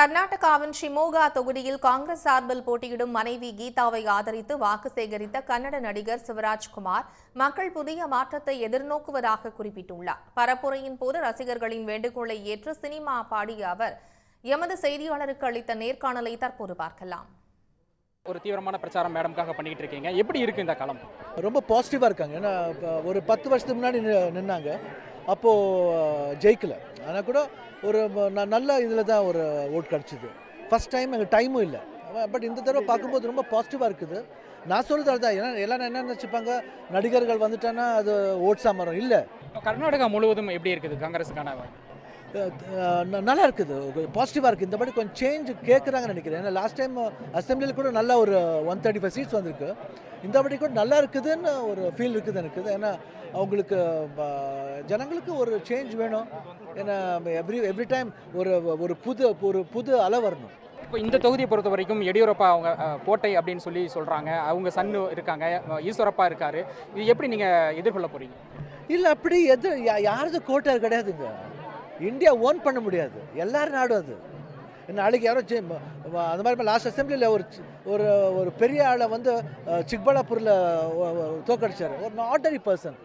கர்நாடகாவின் ஷிமோகா தொகுதியில் காங்கிரஸ் சார்பில் போட்டியிடும் மனைவி கீதாவை ஆதரித்து வாக்கு சேகரித்த கன்னட நடிகர் சிவராஜ்குமார் மக்கள் புதிய மாற்றத்தை எதிர்நோக்குவதாக குறிப்பிட்டுள்ளார். பரப்புரையின் போது ரசிகர்களின் வேண்டுகோளை ஏற்று சினிமா பாடிய அவர் எமது செய்தியாளருக்கு அளித்த நேர்காணலை தற்போது பார்க்கலாம். ஒரு தீவிரமான பிரச்சாரம் மேடம்காக பண்ணிட்டு இருக்கீங்க. எப்படி இருக்கு இந்த களம்? ரொம்ப பாசிட்டிவாக இருக்காங்க. ஏன்னா ஒரு பத்து வருஷத்துக்கு முன்னாடி நின்னாங்க. அப்போது ஜெயிக்கல. ஆனால் கூட ஒரு ந- நல்ல இதில் தான் ஒரு ஓட் கிடச்சிது. ஃபஸ்ட் டைம் எங்கள் டைமும் இல்லை. பட் இந்த தடவை பார்க்கும்போது ரொம்ப பாசிட்டிவாக இருக்குது. நான் சொல்கிறது அதுதான் ஏன்னா எல்லாரும் என்ன நினச்சிப்பாங்க? நடிகர்கள் வந்துட்டான்னா அது ஓட்ஸாக மரம் இல்லை. கர்நாடகா முழுவதும் எப்படி இருக்குது? காங்கிரஸுக்கான நல்லா இருக்குது. பாசிட்டிவாக இருக்குது. இந்த மாதிரி கொஞ்சம் சேஞ்ச் கேட்குறாங்கன்னு நினைக்கிறேன். ஏன்னா லாஸ்ட் டைம் அசம்பிளியில் கூட நல்லா ஒரு ஒன் தேர்ட்டி ஃபைவ் சீட்ஸ் வந்திருக்கு. இந்த வாட்டி கூட நல்லா இருக்குதுன்னு ஒரு ஃபீல் இருக்குது எனக்கு. ஏன்னா அவங்களுக்கு ஜனங்களுக்கு ஒரு சேஞ்ச் வேணும். ஏன்னா எவ்ரி எவ்ரி டைம் ஒரு ஒரு புது ஒரு புது அலை வரணும். இப்போ இந்த தொகுதியை பொறுத்த வரைக்கும் எடியூரப்பா அவங்க கோட்டை அப்படின்னு சொல்லி சொல்றாங்க. அவங்க சன்னு இருக்காங்க. ஈஸ்வரப்பா இருக்காரு. இது எப்படி நீங்க எதிர்கொள்ள போறீங்க? இல்லை அப்படி எது யா- யாரது கோட்டை கிடையாதுங்க. இந்தியா ஓன் பண்ண முடியாது. எல்லாரும் நாடும் அது. நாளைக்கு யாரோ அந்த மாதிரி லாஸ்ட் அசம்பிளியில் ஒரு ஒரு ஒரு பெரிய ஆளை வந்து சிக்பலாப்பூரில் தோக்கடிச்சார் ஒரு ஆர்டினரி பர்சன்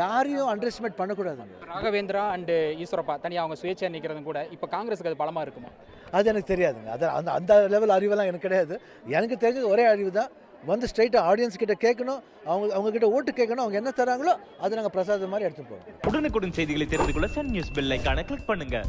யாரையும் அண்டர் எஸ்டிமேட் பண்ணக்கூடாதுங்க. ராகவேந்திரா அண்ட் ஈஸ்வரப்பா தனியாக அவங்க சுயேட்சையா நிற்கிறதும் கூட இப்போ காங்கிரஸுக்கு அது பலமா இருக்குமா? அது எனக்கு தெரியாதுங்க. அது அந்த அந்த லெவல் அறிவெல்லாம் எனக்கு கிடையாது. எனக்கு தெரிஞ்சது ஒரே அறிவு தான். வந்து ஸ்ட்ரைட்டாக ஆடியன்ஸ் கிட்ட கேட்கணும். அவங்க அவங்க கிட்ட ஓட்டு கேட்கணும். அவங்க என்ன தராங்களோ அதை நாங்கள் பிரசாதம் மாதிரி எடுத்துட்டு போவோம் உடனுக்குடன் செய்திகளை தெரிந்து கொள்ள Sun News bell icon click பண்ணுங்கள்